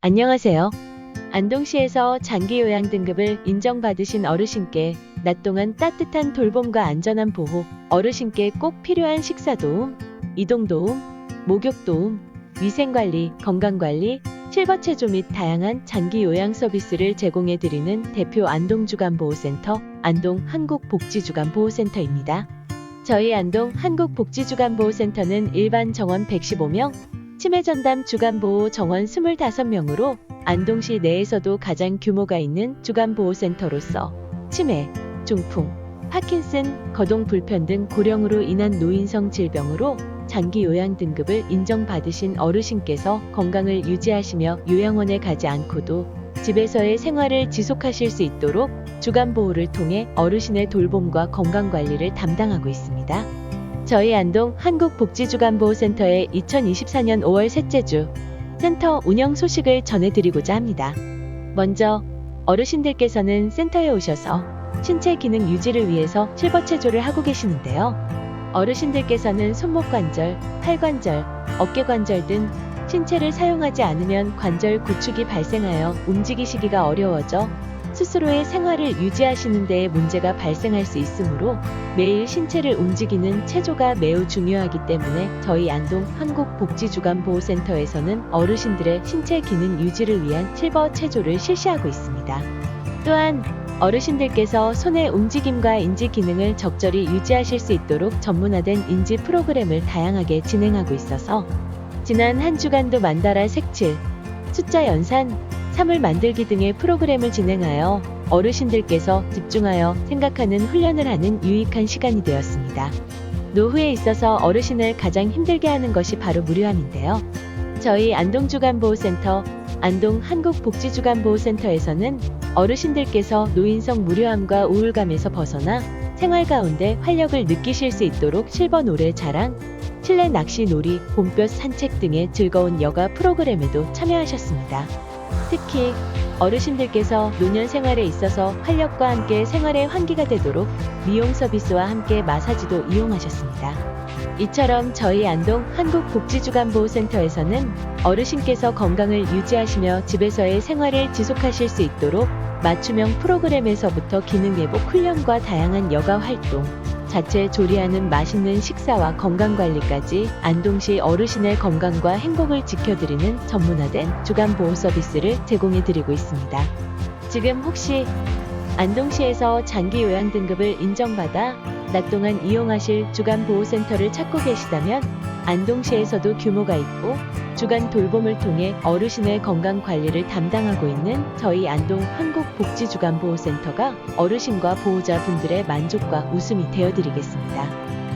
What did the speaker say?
안녕하세요. 안동시에서 장기 요양 등급을 인정받으신 어르신께 낮 동안 따뜻한 돌봄과 안전한 보호, 어르신께 꼭 필요한 식사 도움, 이동 도움, 목욕 도움, 위생 관리, 건강 관리, 실버 체조 및 다양한 장기 요양 서비스를 제공해 드리는 대표 안동 주간보호센터 안동 한국복지주간보호센터입니다. 저희 안동 한국복지주간보호센터는 일반 정원 115명, 치매 전담 주간보호 정원 25명으로 안동시 내에서도 가장 규모가 있는 주간보호센터로서 치매, 중풍, 파킨슨, 거동 불편 등 고령으로 인한 노인성 질병으로 장기 요양 등급을 인정받으신 어르신께서 건강을 유지하시며 요양원에 가지 않고도 집에서의 생활을 지속하실 수 있도록 주간 보호를 통해 어르신의 돌봄과 건강 관리를 담당하고 있습니다. 저희 안동 한국복지주간보호센터의 2024년 5월 셋째 주 센터 운영 소식을 전해드리고자 합니다. 먼저 어르신들께서는 센터에 오셔서 신체 기능 유지를 위해서 실버 체조를 하고 계시는데요. 어르신들께서는 손목 관절, 팔 관절, 어깨 관절 등 신체를 사용하지 않으면 관절 구축이 발생하여 움직이시기가 어려워져 스스로의 생활을 유지하시는 데에 문제가 발생할 수 있으므로 매일 신체를 움직이는 체조가 매우 중요하기 때문에 저희 안동 한국복지주간보호센터에서는 어르신들의 신체 기능 유지를 위한 실버 체조를 실시하고 있습니다. 또한 어르신들께서 손의 움직임과 인지 기능을 적절히 유지하실 수 있도록 전문화된 인지 프로그램을 다양하게 진행하고 있어서 지난 한 주간도 만다라 색칠, 숫자 연산, 사물 만들기 등의 프로그램을 진행하여 어르신들께서 집중하여 생각하는 훈련을 하는 유익한 시간이 되었습니다. 노후에 있어서 어르신을 가장 힘들게 하는 것이 바로 무료함인데요. 저희 안동주간보호센터, 안동 한국복지주간보호센터에서는 어르신들께서 노인성 무료함과 우울감에서 벗어나 생활 가운데 활력을 느끼실 수 있도록 실버 노래 자랑, 실내 낚시 놀이, 봄볕 산책 등의 즐거운 여가 프로그램에도 참여하셨습니다. 특히 어르신들께서 노년 생활에 있어서 활력과 함께 생활의 환기가 되도록 미용 서비스와 함께 마사지도 이용하셨습니다. 이처럼 저희 안동 한국복지주간보호센터에서는 어르신께서 건강을 유지하시며 집에서의 생활을 지속하실 수 있도록 맞춤형 프로그램에서부터 기능 회복 훈련과 다양한 여가 활동, 자체 조리하는 맛있는 식사와 건강 관리까지 안동시 어르신의 건강과 행복을 지켜드리는 전문화된 주간 보호 서비스를 제공해 드리고 있습니다. 지금 혹시 안동시에서 장기 요양 등급을 인정받아 낮 동안 이용하실 주간 보호센터를 찾고 계시다면 안동시에서도 규모가 있고 주간 돌봄을 통해 어르신의 건강 관리를 담당하고 있는 저희 안동 한국복지주간보호센터가 어르신과 보호자분들의 만족과 웃음이 되어드리겠습니다.